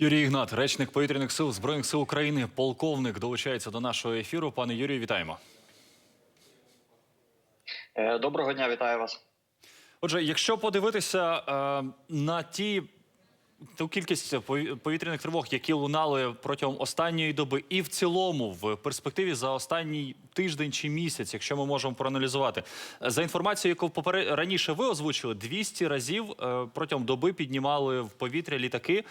Юрій Ігнат, речник повітряних сил збройних сил України, полковник, долучається до нашого ефіру. Пане Юрію, вітаємо. Е, Доброго дня, вітаю вас. Отже, якщо подивитися е, на ті ту кількість пові- повітряних тривог, які лунали протягом останньої доби, і в цілому в перспективі за останній тиждень чи місяць, якщо ми можемо проаналізувати, за інформацією, яку попере... раніше ви озвучили, 200 разів е, протягом доби піднімали в повітря літаки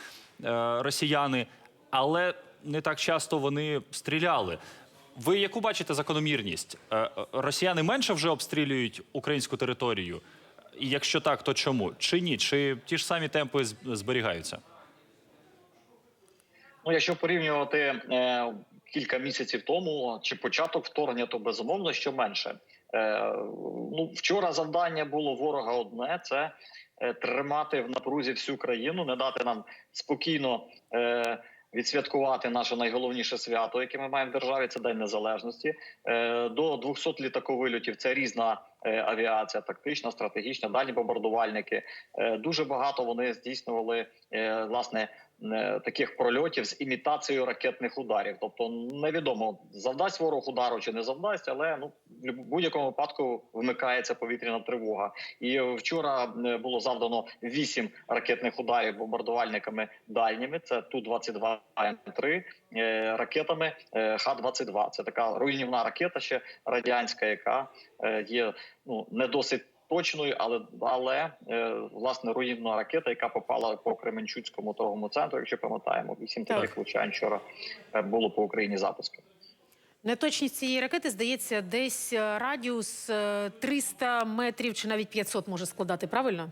е, росіяни, але не так часто вони стріляли. Ви яку бачите закономірність? Е, Росіяни менше вже обстрілюють українську територію? Якщо так, то чому? Чи ні? Чи ті ж самі темпи зберігаються? Ну, якщо порівнювати е, кілька місяців тому чи початок вторгнення, то безумовно що менше. Е, ну, вчора завдання було ворога одне: це е, тримати в напрузі всю країну, не дати нам спокійно. Е, Відсвяткувати наше найголовніше свято, яке ми маємо в державі, це День Незалежності. Е, До 200 літаковильотів це різна авіація, тактична, стратегічна, дальні бомбардувальники. Е, Дуже багато вони здійснювали е, власне е, таких прольотів з імітацією ракетних ударів. Тобто невідомо завдасть ворог удару чи не завдасть, але ну в будь-якому випадку вмикається повітряна тривога. І вчора е, було завдано вісім ракетних ударів бомбардувальниками дальніми. Це ту 22 М3 е, ракетами е, Х-22. Це така руйнівна ракета, ще радянська, яка е, є ну не досить. Точною, але але е, власне руїнна ракета, яка попала по Кременчуцькому торговому центру, якщо пам'ятаємо, вісім таких влучань вчора е, було по Україні запусків. Неточність цієї ракети здається, десь е, радіус е, 300 метрів чи навіть 500 може складати. Правильно?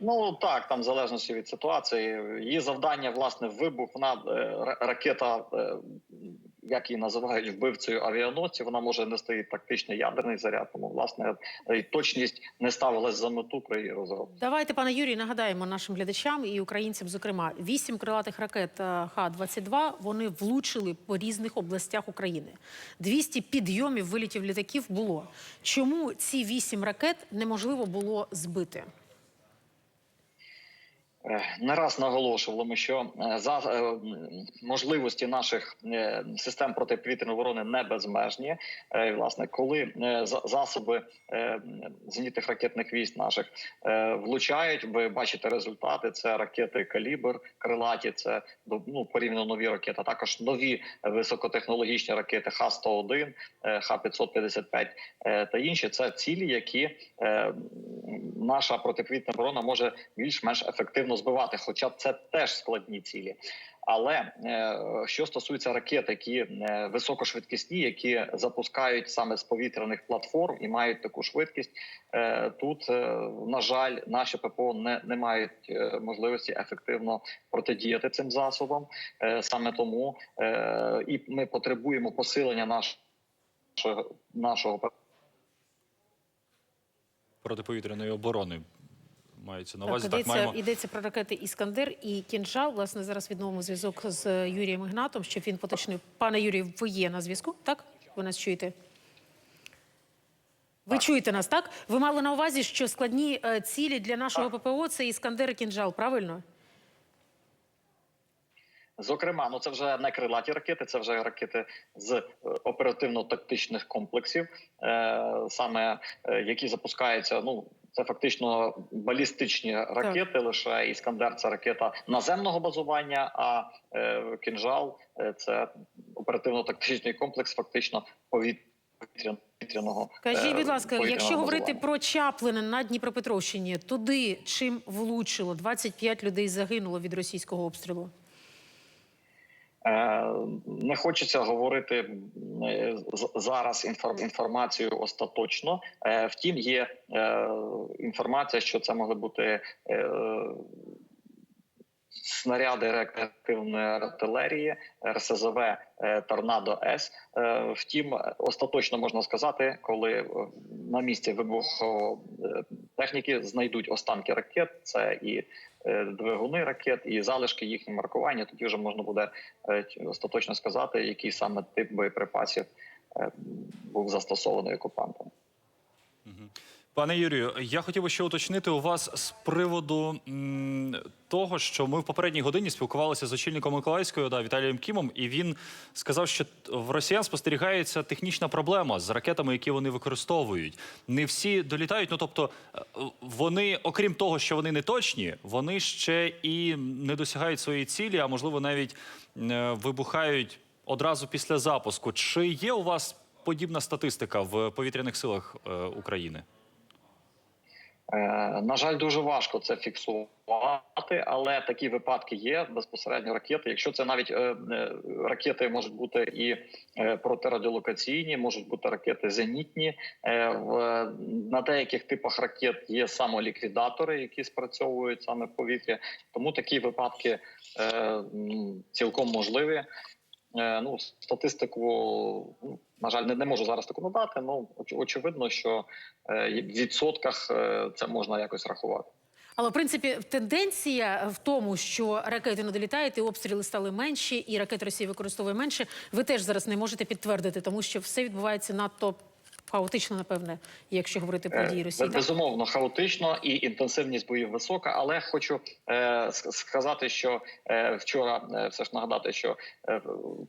Ну так, там в залежності від ситуації. Її завдання, власне, вибух. Вона е, ракета, е, як її називають вбивцею авіаносців, вона може нести і тактичний ядерний заряд. Тому власне е, точність не ставилась за мету при її розробці. Давайте, пане Юрію, нагадаємо нашим глядачам і українцям, зокрема, вісім крилатих ракет е, Х-22 вони влучили по різних областях України. 200 підйомів вилітів літаків було. Чому ці вісім ракет неможливо було збити? Е, Не раз наголошували ми, що е, за е, можливості наших систем протиповітряної оборони не безмежні. Власне, коли за- засоби зенітних ракетних військ наших влучають, ви бачите результати. Це ракети калібр, крилаті, це до- ну, порівняно нові ракети. Також нові високотехнологічні ракети Х-101, е, Х-555 е, та інші. Це цілі, які наша протиповітряна оборона може більш-менш ефективно збивати, хоча це теж складні цілі. Але е, що стосується ракет, які е, високошвидкісні, які запускають саме з повітряних платформ і мають таку швидкість, е, тут на жаль, наші ППО не, не мають можливості ефективно протидіяти цим засобам. Саме тому і ми потребуємо посилення нашого нашого Протиповітряної оборони мається на увазі. Так, йдеться, маємо. йдеться про ракети Іскандер і Кінжал. Власне, зараз відновимо зв'язок з Юрієм Ігнатом, щоб він поточнив. Пане Юрію, ви є на зв'язку? Так? Ви нас чуєте? Ви чуєте нас, так? Ви мали на увазі, що складні е, цілі для нашого ППО це Іскандер і Кінжал, правильно? Зокрема, ну це вже не крилаті ракети, це вже ракети з е, оперативно-тактичних комплексів, е, саме е, які запускаються. Ну це фактично балістичні ракети. Лише іскандер це ракета наземного базування. А е, кінжал е, це оперативно-тактичний комплекс, фактично повітряного. Кажіть, е, будь ласка, якщо говорити про Чаплина на Дніпропетровщині, туди чим влучило? 25 людей загинуло від російського обстрілу. Е, Не хочеться говорити е, зараз інфор- інформацію остаточно. Е, Втім, є інформація, що це могли бути снаряди реактивної артилерії, РСЗВ Торнадо С. Втім, остаточно можна сказати, коли на місці вибуху техніки знайдуть останки ракет. Це і двигуни ракет, і залишки їхнього маркування. Тоді вже можна буде е, остаточно сказати, який саме тип боєприпасів е, був застосований окупантами. Пане Юрію, я хотів би ще уточнити у вас з приводу м, того, що ми в попередній годині спілкувалися з очільником Миколаївської ОДА Віталієм Кімом, і він сказав, що в росіян спостерігається технічна проблема з ракетами, які вони використовують. Не всі долітають. Ну тобто, е, вони, окрім того, що вони не точні, вони ще і не досягають своєї цілі, а можливо навіть е, вибухають одразу після запуску. Чи є у вас подібна статистика в повітряних силах е, України? Е, На жаль, дуже важко це фіксувати, але такі випадки є безпосередньо ракети. Якщо це навіть е, е, ракети можуть бути і протирадіолокаційні, можуть бути ракети зенітні. На деяких типах ракет є самоліквідатори, які спрацьовують саме в повітрі. Тому такі випадки цілком можливі. Е, Ну, статистику, ну, на жаль, не, не можу зараз таку надати. Ну оч- очевидно, що е, в відсотках е, це можна якось рахувати. Але в принципі тенденція в тому, що ракети не долітають, і обстріли стали менші, і ракети Росії використовує менше. Ви теж зараз не можете підтвердити, тому що все відбувається надто хаотично, напевне, якщо говорити про дії Е, Росії. так? Безумовно, хаотично і інтенсивність боїв висока. Але хочу е, сказати, що е, вчора е, все ж нагадати, що е,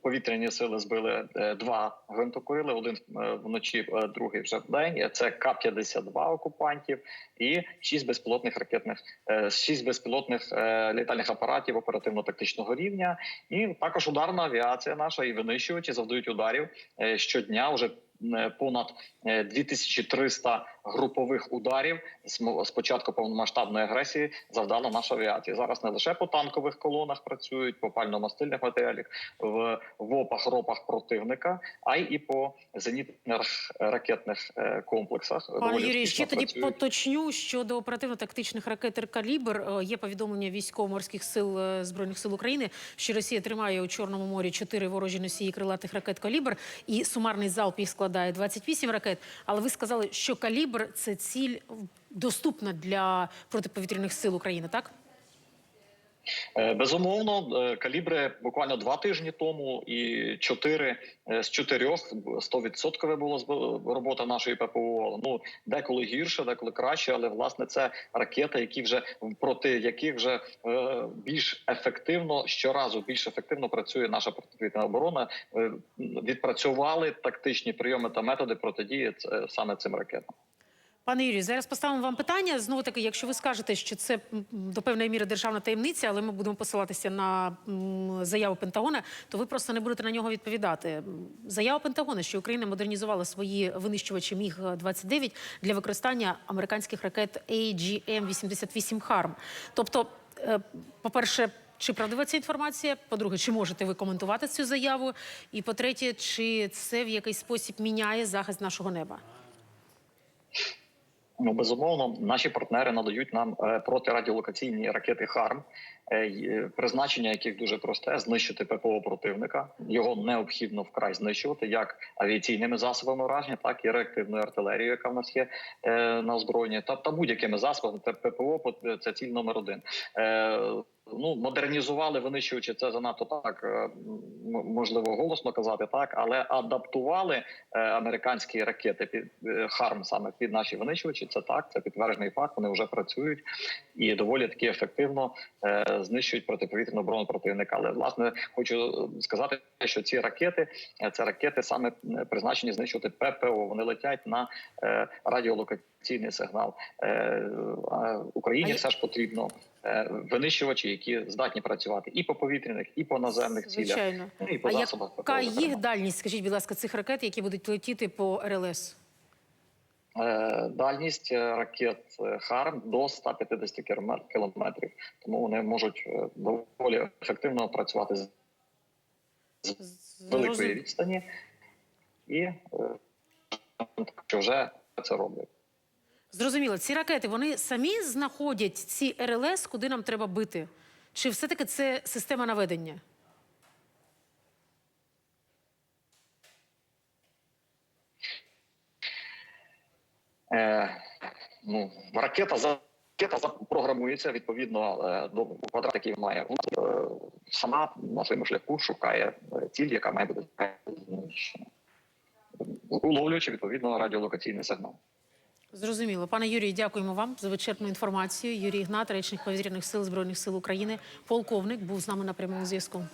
повітряні сили збили е, два гвинтокрили, один е, вночі, е, другий вже в день. Це К-52 окупантів і шість безпілотних ракетних, е, шість безпілотних е, літальних апаратів оперативно-тактичного рівня. І також ударна авіація наша і винищувачі завдають ударів е, щодня. Вже понад е, 2300 групових ударів з початку повномасштабної агресії завдала наша авіація. Зараз не лише по танкових колонах працюють, по пально-мастильних матеріалах, в, в опах ропах противника, а й і по зенітних ракетних е, комплексах. Пане успішно ще тоді поточню щодо оперативно-тактичних ракет «Калібр». Е, Є повідомлення військово-морських сил е, збройних сил України, що Росія тримає у Чорному морі чотири ворожі носії крилатих ракет «Калібр», і сумарний залп їх складає 28 ракет. Але ви сказали, що «Калібр» – це ціль доступна для протиповітряних сил України, так? Е, Безумовно, е, калібри буквально два тижні тому, і чотири е, з чотирьох 100% була робота нашої ППО. Ну деколи гірше, деколи краще, але власне це ракети, які вже проти яких вже е, більш ефективно щоразу більш ефективно працює наша протиповітряна оборона. Е, відпрацювали тактичні прийоми та методи протидії саме цим ракетам. Пане Юрію, зараз поставимо вам питання. Знову таки, якщо ви скажете, що це до певної міри державна таємниця, але ми будемо посилатися на заяву Пентагона, то ви просто не будете на нього відповідати. Заява Пентагона, що Україна модернізувала свої винищувачі міг 29 для використання американських ракет AGM-88 HARM. Тобто, е, по-перше. Чи правдива ця інформація? По-друге, чи можете ви коментувати цю заяву? І по-третє, чи це в якийсь спосіб міняє захист нашого неба? Ну, безумовно, наші партнери надають нам е, протирадіолокаційні ракети ХАРМ, е, е, призначення яких дуже просте: знищити ППО противника. Його необхідно вкрай знищувати як авіаційними засобами враження, так і реактивною артилерією, яка в нас є на озброєнні, та, та будь-якими засобами. Це ППО по- це ціль номер один. Ну, модернізували винищувачі, це занадто так е, можливо голосно казати, так, але адаптували е, американські ракети під е, харм саме під наші винищувачі. Це так, це підтверджений факт. Вони вже працюють і доволі таки ефективно знищують протиповітряну оборону противника. Але власне хочу сказати, що ці ракети це ракети саме призначені знищувати ППО. Вони летять на е, радіолокаційний сигнал. Е, а Україні все ж потрібно е, винищувачі, які здатні працювати і по повітряних, і по наземних цілях, Звичайно. ну, і по А засобах. яка їх дальність, скажіть, будь ласка, цих ракет, які будуть летіти по РЛС? Е, Дальність ракет ХАРМ до 150 кіломе- кілометрів, тому вони можуть доволі ефективно працювати з великої відстані, і що вже це роблять. Зрозуміло, ці ракети вони самі знаходять ці РЛС, куди нам треба бити? Чи все-таки це система наведення? Е, ну, ракета за ракета запрограмується відповідно е, до квадрат, який має е, сама на своєму шляху шукає е, ціль, яка має бути уловлюючи відповідно радіолокаційний сигнал. Зрозуміло. Пане Юрію, дякуємо вам за вичерпну інформацію. Юрій Ігнат, речник повітряних сил Збройних сил України, полковник, був з нами на прямому зв'язку.